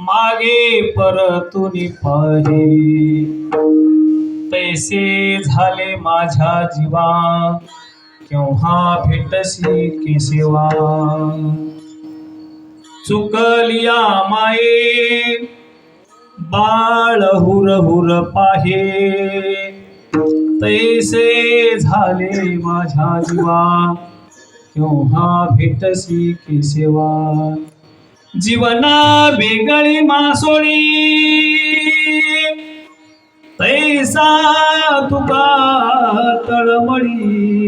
मागे परतुनी पाहे तैसे झाले माझ्या जीवा केव्हा भेटसी केसेवा चुकलिया माये. बाळ हुर हुर पाहे. तैसे झाले माझ्या जीवा केव्हा भेटसी केसेवा जीवना वेगळी मासोळी तैसा तुका तळमळी.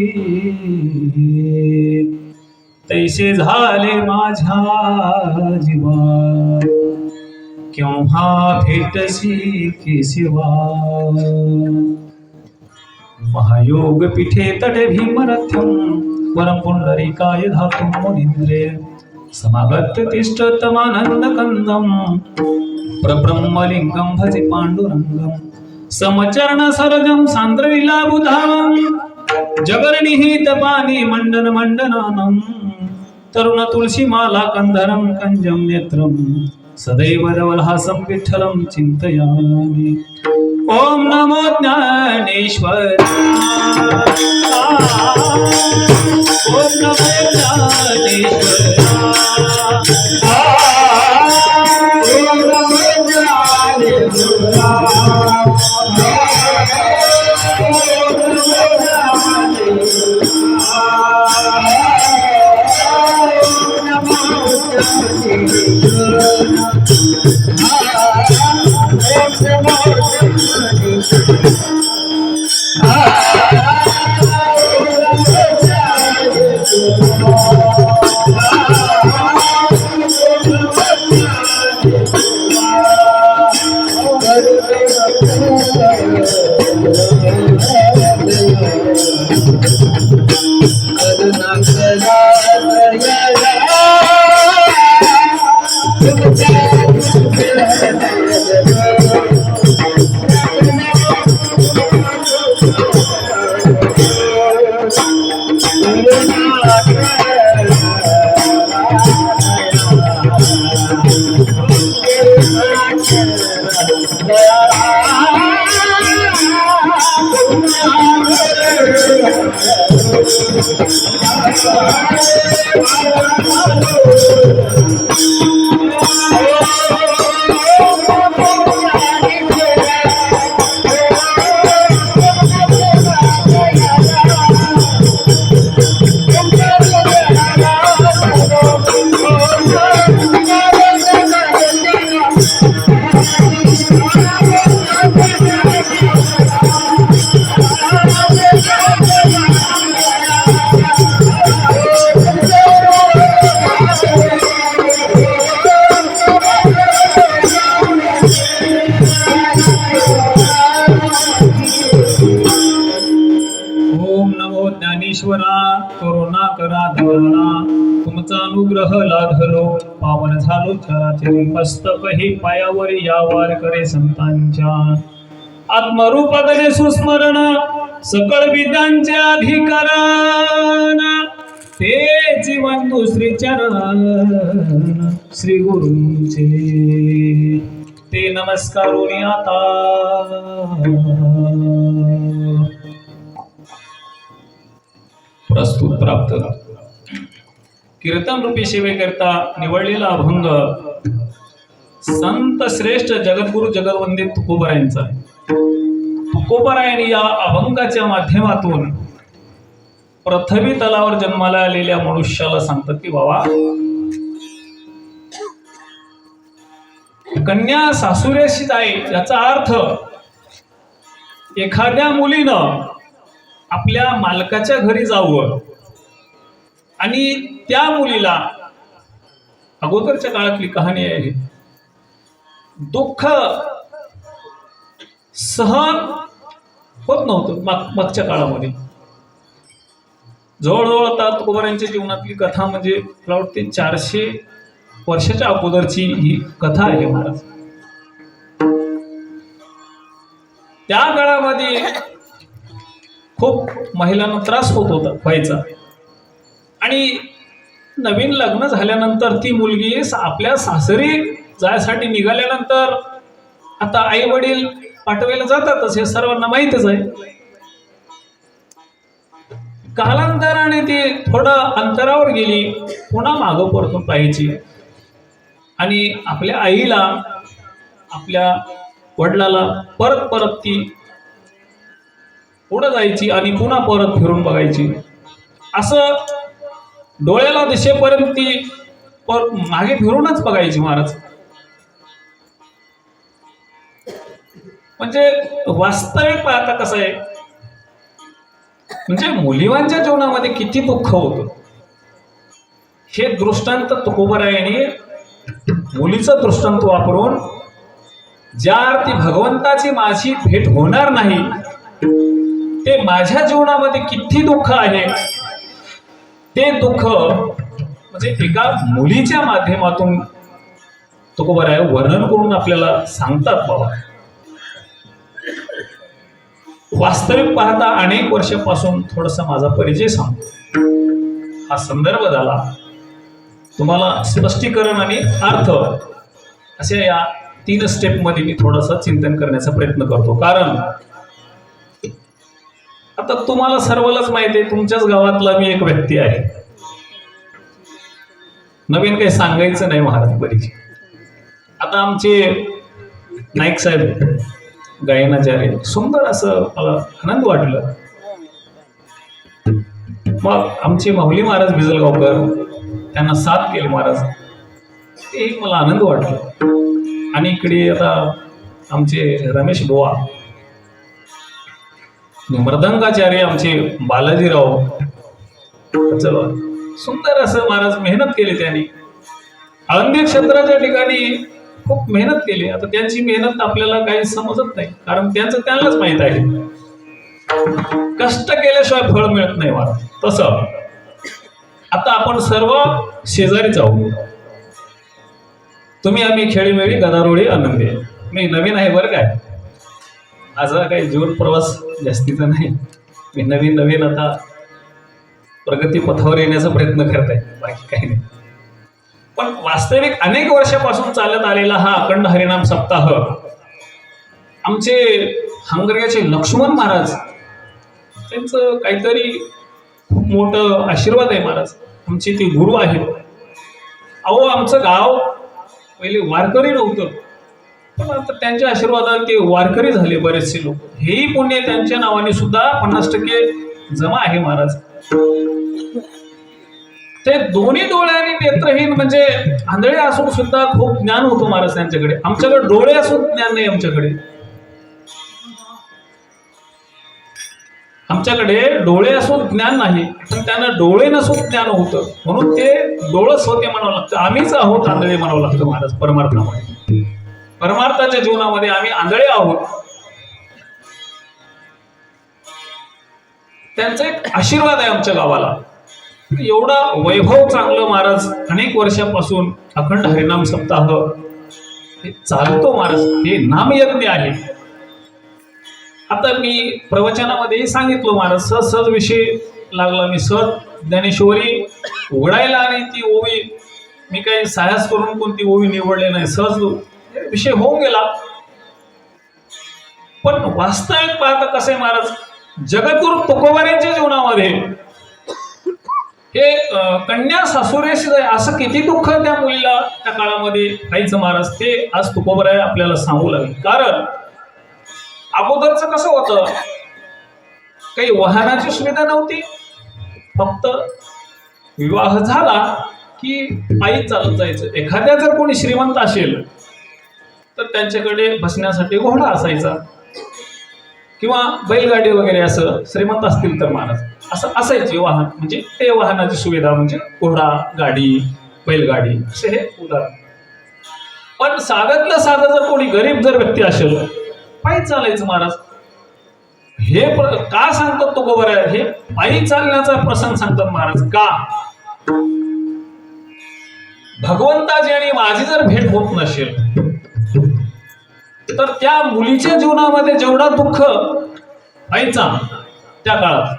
तैसे झाले माझ्या जीवा केव्हा भेटशी के शिवा. महायोग पीठे तटे भीमरथ्यम वरं पुंडरीकाय धातुं मुनिंद्रे समागत्य तिष्ठतमानन्द कन्दम् प्रब्रह्मलिङ्गं भजे पाण्डुरङ्गं समचरण सरजं सान्द्रलीलाबुधावं जगर्निहित पानि तरुण कञ्जं नेत्रं సదైవ నవల్హాసం విఠలం చింతయామి ఓం నమో జ్ఞానేశ్వర ఓం నమో జ్ఞానేశ్వర ¡Gracias! झालो मस्तक हे पायावर यावार करे संतांच्या. आत्मरूप गणे सुस्मरण सकळ विद्यांचे अधिकरण. ते जीवन दुसरी चरण श्री गुरुचे. ते नमस्कार आता. प्रस्तुत प्राप्त. कीर्तन रूपी सेवेकरिता निवडलेला अभंग संत श्रेष्ठ जगद्गुरु जगवंदित तुकोबरायांचा आहे. तुकोबरायांनी या अभंगाच्या माध्यमातून पृथ्वी तलावर जन्माला आलेल्या मनुष्याला सांगतात की बाबा कन्या सासुऱ्याशी आहे याचा अर्थ एखाद्या मुलीनं आपल्या मालकाच्या घरी जावं आणि त्या मुलीला अगोदरच्या काळातली कहाणी आहे. दुःख सहन होत नव्हतं माग मागच्या काळामध्ये. जवळजवळ आता तुकोबऱ्यांच्या जीवनातली कथा म्हणजे मला वाटते चारशे वर्षाच्या अगोदरची ही कथा आहे महाराज. त्या काळामध्ये खूप महिलांना त्रास होत होता व्हायचा. आणि नवीन लग्न झाल्यानंतर ती मुलगी आपल्या सासरी जायसाठी निघाल्यानंतर आता आई वडील पाठवायला जातातच हे सर्वांना माहितच आहे. कालांतराने ती थोडं अंतरावर गेली पुन्हा मागं परतून पाहायची. आणि आपल्या आईला आपल्या वडिलाला परत परत ती पुढं जायची आणि पुन्हा परत फिरून बघायची. असं डोळ्याला दिसेपर्यंत ती मागे फिरूनच बघायची महाराज. म्हणजे वास्तविक पाहता कसं आहे. म्हणजे मुलीवांच्या जीवनामध्ये किती दुःख होतं. हे दृष्टांत तुकोबरायाने मुलीचं दृष्टांत वापरून ज्या अर्थी भगवंताची माझी भेट होणार नाही ते माझ्या जीवनामध्ये किती दुःख आहे. ते दुःख म्हणजे एका मुलीच्या माध्यमातून तुकोबराय वर्णन करून आपल्याला सांगतात बाबा. वास्तविक पाहता अनेक वर्षापासून थोडासा माझा परिचय सांगतो. हा संदर्भ झाला. तुम्हाला स्पष्टीकरण आणि अर्थ अशा या तीन स्टेपमध्ये मी थोडंसं चिंतन करण्याचा प्रयत्न करतो. कारण आता तुम्हाला सर्वांनाच माहिती आहे तुमच्याच गावातला मी एक व्यक्ती आहे. नवीन काही सांगायचं नाही महाराज परिचय आता आमचे नाईक साहेब गायनाचार्य सुंदर असं मला आनंद वाटलं. मग आमचे माऊली महाराज बिजलगावकर त्यांना साथ केले महाराज. ते एक मला आनंद वाटला. आणि इकडे आता आमचे रमेश बोवा मृदंगाचार्य आमचे बालाजीराव. चला. सुंदर असं महाराज मेहनत केली त्यांनी. आळंदी क्षेत्राच्या ठिकाणी खूप मेहनत केली. आता त्यांची मेहनत आपल्याला काही समजत नाही. कारण त्यांचं त्यांनाच माहीत आहे. कष्ट केल्याशिवाय फळ मिळत नाही मला तसं. आता आपण सर्व शेजारी जाऊ तुम्ही आम्ही खेळीमेळी गदारोळी आनंदी. मी नवीन आहे बरं काय माझा काही जीवन प्रवास जास्तीचा नाही. मी नवीन नवीन आता प्रगती पथावर येण्याचा प्रयत्न करत आहे बाकी काही नाही. पण वास्तविक अनेक वर्षापासून चालत आलेला हा अखंड हरिनाम सप्ताह आमचे हंगऱ्याचे लक्ष्मण महाराज त्यांचं काहीतरी खूप मोठं आशीर्वाद आहे महाराज. आमचे ते गुरु आहेत. अहो आमचं गाव पहिले वारकरी नव्हतं. पण आता त्यांच्या आशीर्वादाने ते वारकरी झाले बरेचसे लोक. हेही पुण्य त्यांच्या नावाने सुद्धा पन्नास टक्के जमा आहे महाराज. ते दोन्ही डोळ्याने नेत्रहीन म्हणजे आंधळे असून सुद्धा खूप ज्ञान होतं महाराज त्यांच्याकडे. आमच्याकडे डोळे असून ज्ञान नाही आमच्याकडे. आमच्याकडे डोळे असून ज्ञान नाही पण त्यांना डोळे नसून ज्ञान होतं. म्हणून ते डोळस होते म्हणावं लागतं. आम्हीच आहोत आंधळे म्हणावं लागतं महाराज परमार्थामध्ये. परमार्थाच्या जीवनामध्ये आम्ही आंधळे आहोत. त्यांचा एक आशीर्वाद आहे आमच्या गावाला. एवढा वैभव चांगलं महाराज अनेक वर्षापासून अखंड हरिनाम सप्ताह हे चालतो महाराज हे नामयज्ञ आहे. आता मी प्रवचनामध्येही सांगितलं महाराज सहज सहज विषय लागला मी सहज ज्ञानेश्वरी उघडायला आणि ती ओवी मी काही साहस करून कोणती ओवी निवडली नाही सहज विषय होऊन गेला. पण वास्तविक पाहता कसं आहे महाराज जगद्गुरु तुकोबाऱ्यांच्या जीवनामध्ये हे कन्या सासुरेशी जाय असं किती दुःख त्या मुलीला त्या काळामध्ये राहायचं महाराज ते आज तुकोबराय आपल्याला सांगू लागेल. कारण अगोदरचं कसं होतं काही वाहनाची सुविधा नव्हती. फक्त विवाह झाला की पायी चालत जायचं. एखाद्या जर कोणी श्रीमंत असेल तर त्यांच्याकडे बसण्यासाठी घोडा असायचा. किंवा बैलगाडी वगैरे असं श्रीमंत असतील तर महाराज असं असायचे वाहन. म्हणजे ते वाहनाची सुविधा म्हणजे घोडा गाडी बैलगाडी असे हे उदाहरण. पण साध्यातलं साधं जर कोणी गरीब जर व्यक्ती असेल पायी चालायचं महाराज. हे का सांगतात तो गोबर आहे? हे पायी चालण्याचा प्रसंग सांगतात महाराज. का? भगवंताची आणि माझी जर भेट होत नसेल तर त्या मुलीच्या जीवनामध्ये जेवढा दुःख व्हायचा त्या काळात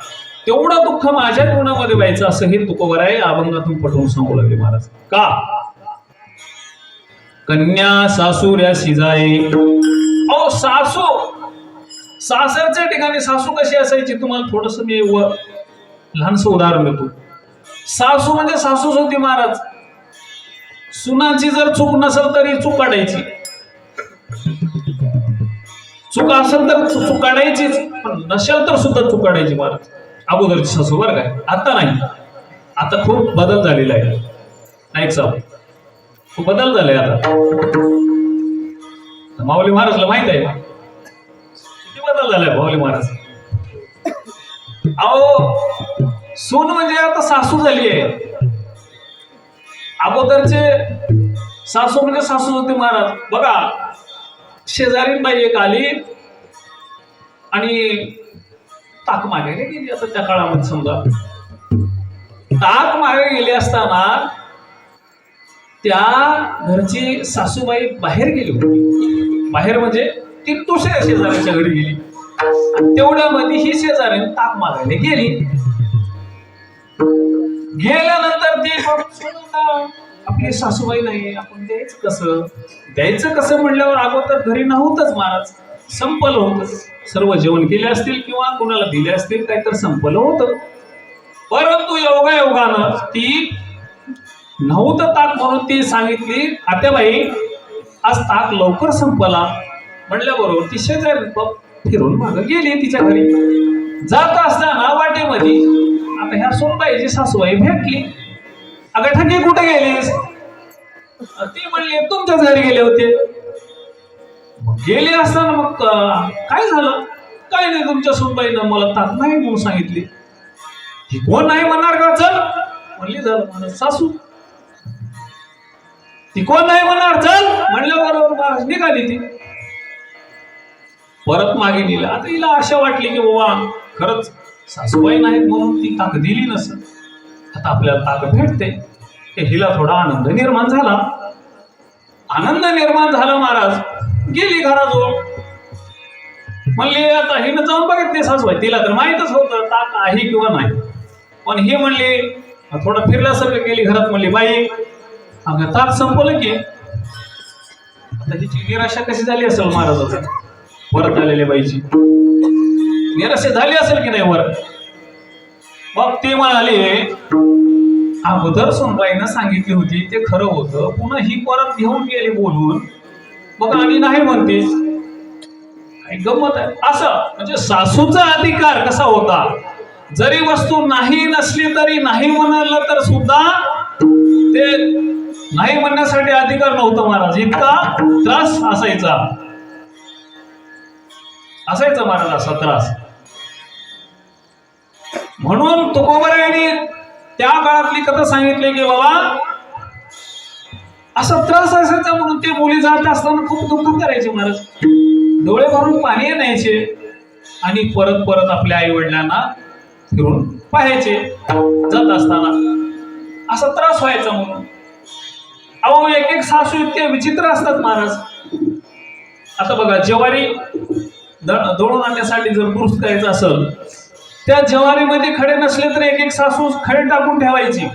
तेवढा दुःख माझ्या जीवनामध्ये व्हायचं असं हे तुकोबर आहे अभंगातून पटवून सांगू लागले महाराज. का? कन्या सासूऱ्या शिजाये अहो सासू! सासरच्या ठिकाणी सासू कशी असायची? तुम्हाला थोडस मी व लहानस उदाहरण देतो. सासू म्हणजे सासूच होती महाराज. सुनाची जर चूक नसेल तरी चूक काढायची. चूक असेल तर चुकाडायचीच. चूक काढायचीच पण नसेल तर सुद्धा चूक काढायची महाराज अगोदरची सासू बरं काय आता नाही. आता खूप बदल झालेला आहे. नाईक साहेब खूप बदल झालाय आता. माऊली महाराजला माहीत आहे. किती बदल झालाय माऊली महाराज? अहो सून म्हणजे आता सासू झाली आहे. अगोदरचे सासू म्हणजे सासू होते महाराज. बघा शेजारीन बाई एक आली आणि ताक मागायला गेली आता त्या काळामध्ये समजा. ताक मागायला गेली असताना त्या घरची सासूबाई बाहेर गेली होती. बाहेर म्हणजे ती दुसऱ्या शेजाऱ्याच्या घरी गेली. आणि तेवढ्यामध्ये ही शेजारी ताक मागायला गेली. गेल्यानंतर ती आपली सासूबाई नाही आपण द्यायचं कसं? द्यायचं कसं म्हणल्यावर अगोदर घरी नव्हतंच महाराज. संपलं होतं. सर्व जेवण केले असतील किंवा कुणाला दिले असतील काहीतरी संपलं होतं. परंतु योगा योगानं ती नव्हतं ताक म्हणून ती सांगितली आत्याबाई आज ताक लवकर संपला. म्हणल्याबरोबर ती शेजारी फिरून मागं गेली तिच्या घरी. जात असताना वाटेमध्ये आता ह्या सोनबाईची सासूबाई भेटली. अगं ठकी कुठे गेलीस? ती म्हणली तुमच्याच घरी गेले होते. मग गेले असताना मग काय झालं? काय नाही तुमच्या सुनबाईनं मला तात नाही म्हणून सांगितली. ही कोण नाही म्हणणार का चल. म्हणली झालं सासू. ती कोण नाही म्हणणार चल. म्हणलं बरोबर महाराज निघाली ती. परत मागे नेलं. आता हिला आशा वाटली की बाबा खरंच सासूबाई नाहीत म्हणून ती ताक दिली नसत आता आपल्याला ताक भेटते. हे हिला थोडा आनंद निर्माण झाला. आनंद निर्माण झाला महाराज. गेली घराजवळ. म्हणली आता हिनं जाऊन बघितली सासूबाई. तिला तर माहीतच होतं ताक आहे किंवा नाही. पण ही म्हणली थोडं फिरल्यासारखं गेली घरात. म्हणली बाई अगं ताक संपवलं की. आता हिची निराशा कशी झाली असेल महाराजाचं परत आलेल्या बाईची. निराशा झाली असेल की नाही वर? मग ती म्हणाली अगोदर सोनबाईनं सांगितली होती ते खरं होतं. पुन्हा ही परत घेऊन गेली बोलून. मग आणि नाही म्हणते. काही गमत आहे. असं म्हणजे सासूचा अधिकार कसा होता? जरी वस्तू नाही नसली तरी नाही म्हणलं तर सुद्धा ते नाही म्हणण्यासाठी अधिकार नव्हता महाराज. इतका त्रास असायचा. असायचा महाराज असा त्रास. म्हणून तुकोबऱ्याने त्या काळातली कथा सांगितली की बाबा असा त्रास असायचा म्हणून ते मुली जात असताना खूप दुःख करायचे महाराज. डोळे भरून पाणी आणायचे आणि परत परत आपल्या आई वडिलांना फिरून पाहायचे जात असताना. असा त्रास व्हायचा म्हणून. अहो एक एक सासू इतके विचित्र असतात महाराज. आता बघा ज्वारी दळून आणण्यासाठी जर दुरुस्त करायचं असेल त्या ज्वारीमध्ये खडे नसले तर एक एक सासू खडे टाकून ठेवायची.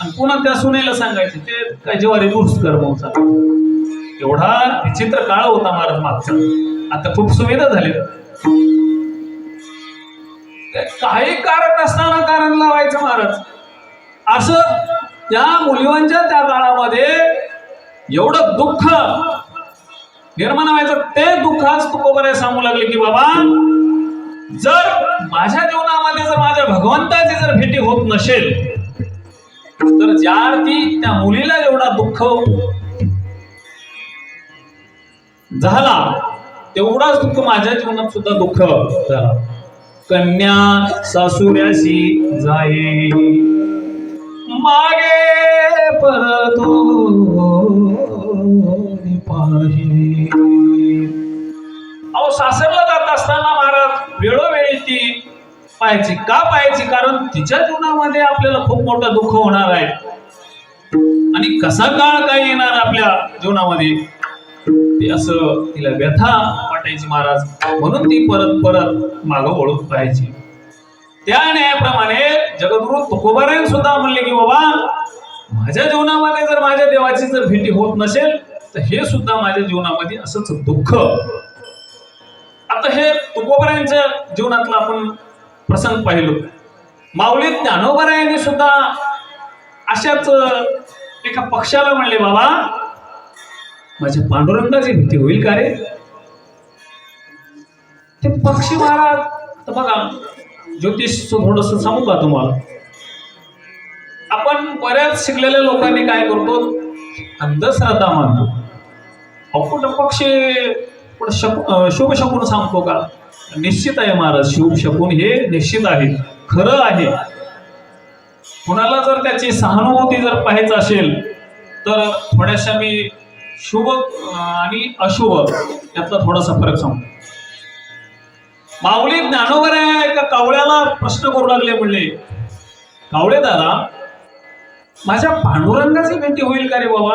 आणि पुन्हा त्या सुनेला सांगायचे ते काय ज्वारी दुरुस्त कर मग एवढा विचित्र काळ होता महाराज मागचा. आता खूप सुविधा झाल्या. काही कारण नसताना कारण लावायचं महाराज. असं त्या मुलीवांच्या त्या काळामध्ये एवढं दुःख निर्माण व्हायचं ते दुःख आज तुकोबरे सांगू लागले की बाबा जर माझ्या जीवनामध्ये जर माझ्या भगवंताची जर भेटी होत नसेल तर ज्या अर्थी त्या मुलीला एवढा दुःख झाला तेवढाच दुःख माझ्या जीवनात सुद्धा दुःख झाला. कन्या सासुऱ्याशी जाई मागे परतो पाहि अहो सासरला जात असताना वेळोवेळी ती पाहायची. का पाहायची? कारण तिच्या जीवनामध्ये आपल्याला खूप मोठं दुःख होणार आहे. आणि कसा काळ काय येणार आपल्या जीवनामध्ये? ते असं तिला व्यथा वाटायची महाराज. म्हणून ती परत परत मागं ओळख पाहायची. त्या न्यायाप्रमाणे जगद्गुरु तुकोबारायण सुद्धा म्हणले की बाबा माझ्या जीवनामध्ये जर माझ्या देवाची जर भेटी होत नसेल तर हे सुद्धा माझ्या जीवनामध्ये असंच दुःख आता हे तुकोबारायांच्या जीवनातला आपण प्रसंग पाहिलो. माऊली ज्ञानोबारायांनी सुद्धा अशाच एका पक्षाला म्हणले बाबा माझ्या पांडुरंगाची भीती होईल का रे? ते पक्षी महाराज तर बघा ज्योतिष थोडस सांगू का तुम्हाला? आपण बऱ्याच शिकलेल्या लोकांनी काय करतो? अंधश्रद्धा मानतो. अकुट पक्षी पण शक शुभ शकून सांगतो का? निश्चित आहे महाराज शुभ शकून हे निश्चित आहे खरं आहे. कुणाला जर त्याची सहानुभूती जर पाहायचं असेल तर थोड्याशा मी शुभ आणि अशुभ यातला थोडासा फरक सांगतो माऊली ज्ञानोबर आहे एका कावळ्याला प्रश्न करू लागले म्हणले कावळे दादा माझ्या पांडुरंगाची भेटी होईल का रे बाबा?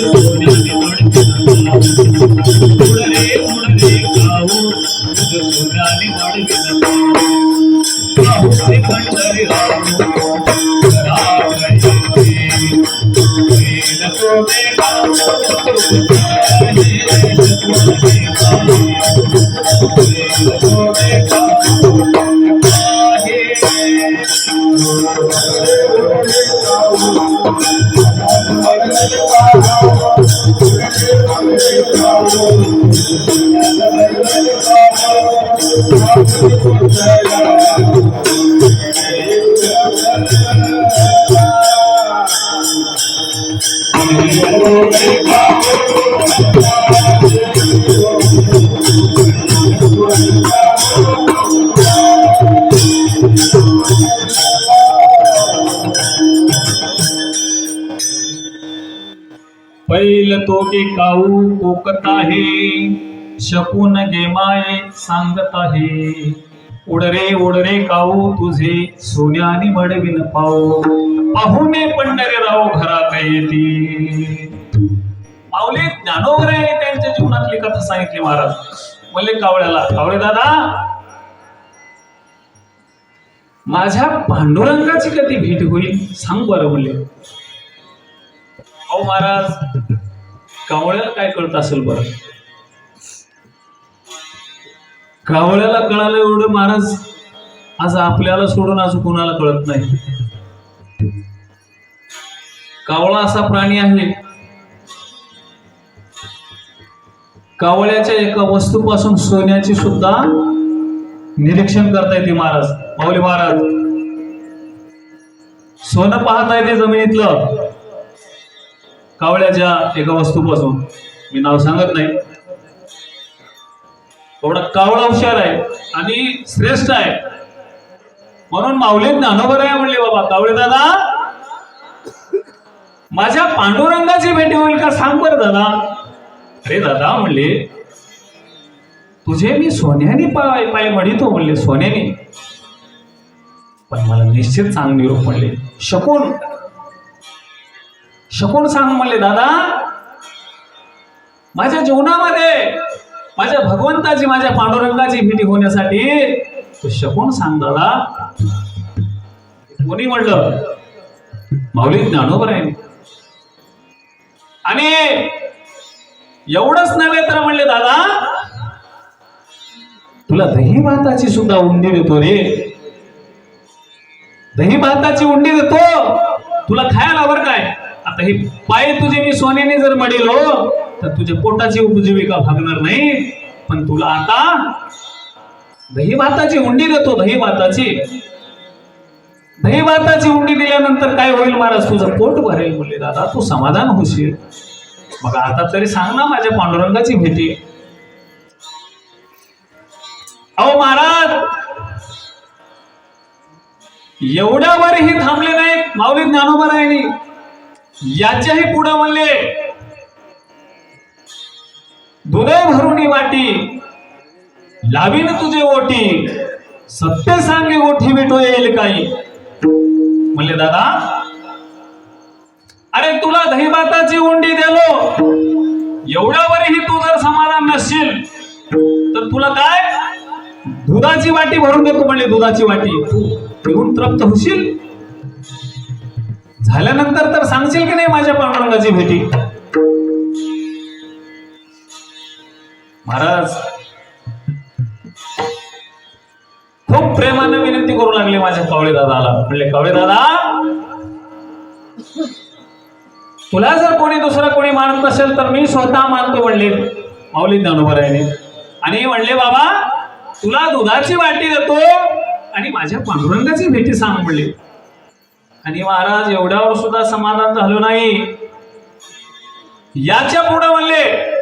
रे शगुन पैल तो गे काऊ कोकत आहे शकून गेमाये सांगत आहे. उडरे उडरे काऊ तुझे सोन्याने मडविन पाऊ. पाहुणे पंढरे राव घरात येते. माऊली ज्ञानोबराने त्यांच्या जीवनातली कथा सांगितली महाराज. म्हणले कावळ्याला कावळे दादा माझ्या पांडुरंगाची कधी भेट होईल? सांग बरं म्हणले. अहो महाराज कावळ्याला काय कळत असेल बरं? कावळ्याला कळालं एवढं महाराज आज आपल्याला सोडून आज कुणाला कळत नाही. कावळा असा प्राणी आहे. कावळ्याच्या एका वस्तूपासून सोन्याची सुद्धा निरीक्षण करता येते महाराज. माऊली महाराज सोनं पाहता येते जमिनीतलं. कावळ्याच्या एका वस्तूपासून. मी नाव सांगत नाही. थोडा कावळा हुशार आहे आणि श्रेष्ठ आहे. म्हणून माऊली ज्ञानोबर आहे म्हणले बाबा. कावळे दादा माझ्या पांडुरंगाची भेटी होईल का सांग बर दादा. अरे दादा म्हणले तुझे मी सोन्याने पाय पाय म्हणितो म्हणले सोन्याने. पण मला निश्चित सांग निरोप म्हणले शकून. शकून सांग म्हणले दादा माझ्या जीवनामध्ये माझ्या भगवंताची माझ्या पांडुरंगाची भीती होण्यासाठी तू शकून सांग कोणी म्हणलं? माऊली ज्ञानोबर आहे. आणि एवढंच नव्हे तर म्हणले दादा तुला दही भाताची सुद्धा उंडी देतो रे. दही भाताची उंडी देतो. तुला खायला बरं काय? आता हे पाय तुझे मी सोन्याने जर मडिलो हो. तर तुझ्या पोटाची उपजीविका भागणार नाही. पण तुला आता दही भाताची उंडी देतो दही भाताची दही भाताची उंडी दिल्यानंतर काय होईल महाराज? तुझं पोट भरेल म्हणले दादा तू समाधान होशील. मग आता तरी सांग ना माझ्या पांडुरंगाची भेटी. अहो महाराज एवढ्यावरही थांबले नाहीत माऊली ज्ञानोबरायांनी याच्याही पुढे म्हणले दुधे भरुणी वाटी. लावीन तुझे ओटी. सत्य सांगे ओठी मिठो येईल काही. म्हणले दादा अरे तुला दहीभाताची उंडी देलो. एवढ्यावरही तू जर समाधान नसशील तर तुला काय? दुधाची वाटी भरून देतो म्हणले दुधाची वाटी. तू पिऊन तृप्त होशील? झाल्यानंतर तर सांगशील की नाही माझ्या पांडुरंगाची भेटी? महाराज. खूप प्रेमानं विनंती करू लागले माझ्या कावळे दादाला. म्हणले कावळे दादा तुला जर कोणी दुसरा कोणी मानत नसेल तर मी स्वतः मानतो म्हणले. माऊली ज्ञानोबरायने आणि म्हणले बाबा तुला दुधाची वाटी देतो आणि माझ्या पांडुरंगाची भेटी सांग म्हणले. आणि महाराज एवढ्यावर सुद्धा समाधान झालं नाही. याच्यापुढे म्हणले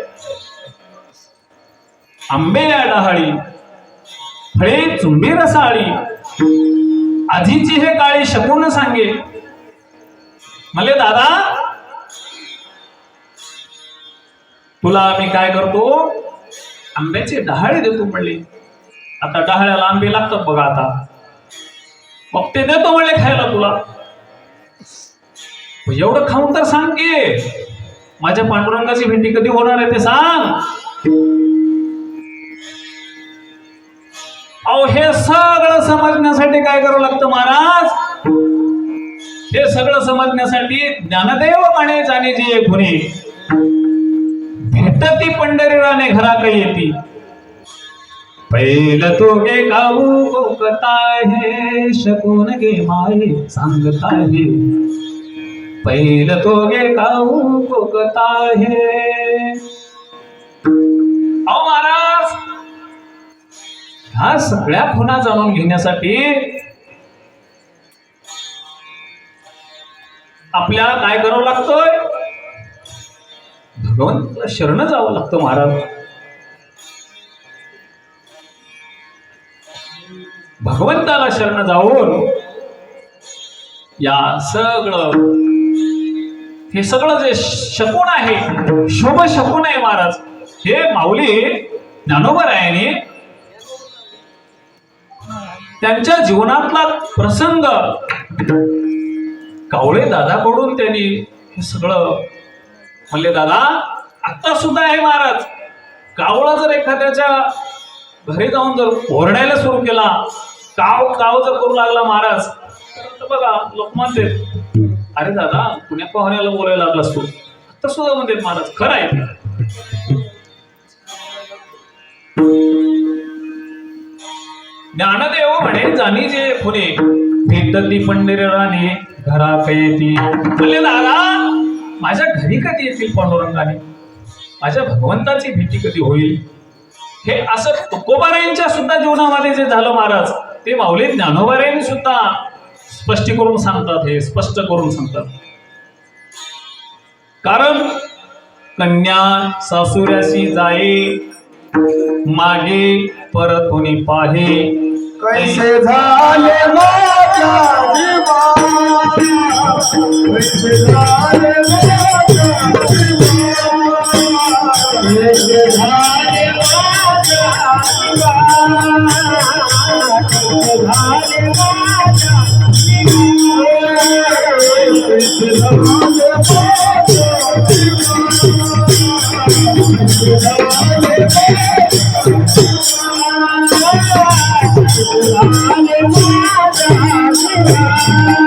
आंबे या डहाळी फळे चुंबी रसाळी आधीची हे काळी शकून सांगे मले दादा तुला आम्ही काय करतो? आंब्याचे डहाळे देतो म्हणले. आता डहाळ्याला आंबे लागतात बघा आता. मग ते देतो म्हणले खायला तुला. एवढं खाऊन तर सांग की माझ्या पांडुरंगाची भेंडी कधी होणार आहे ते सांग. अहो हे सगळं समजण्यासाठी काय करावं लागतं महाराज? हे सगळं समजण्यासाठी ज्ञानदेव म्हणे जाणे जे खुने भेटती पंढरीराने घराकडे येते येती पहिलं तो गे गाऊ गोकताय हे शकून गे माये सांगताय पहिलं तो गे गाऊ गोकताय हे. अहो महाराज ह्या सगळ्या खुणा जाणून घेण्यासाठी आपल्याला काय करावं लागतोय? भगवंताला शरण जावं लागतं महाराज. भगवंताला शरण जाऊन या सगळं हे सगळं जे शकून आहे शुभ शकून आहे महाराज. हे माऊली ज्ञानोबरायाने त्यांच्या जीवनातला प्रसंग. कावळे दादाकडून त्यांनी हे सगळं म्हणले दादा आता सुद्धा आहे महाराज. कावळा जर एखाद्याच्या घरी जाऊन जर ओरडायला सुरू केला काव काव जर करू लागला महाराज तर बघा लोक म्हणते अरे दादा पुण्या पाहुण्याला बोलायला लागलास तू? आता सुद्धा म्हणते महाराज खरं आहे. ज्ञानदेव म्हणे जाणी जे पुणे भेटती पंढरीराने घरा येती म्हणले दादा माझ्या घरी कधी येतील पांडुरंगाने? माझ्या भगवंताची भेटी कधी होईल? हे असं तुकोबारायांच्या सुद्धा जीवनामध्ये जे झालं महाराज ते माऊली ज्ञानोबारायांनी सुद्धा स्पष्ट करून सांगतात हे स्पष्ट करून सांगतात. कारण कन्या सासुऱ्याशी जाये मागे परत कोणी पाहे. कैसे झाले माझ्या जीवा कैसे झाले Come on,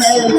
I'm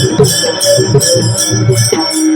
Thank you.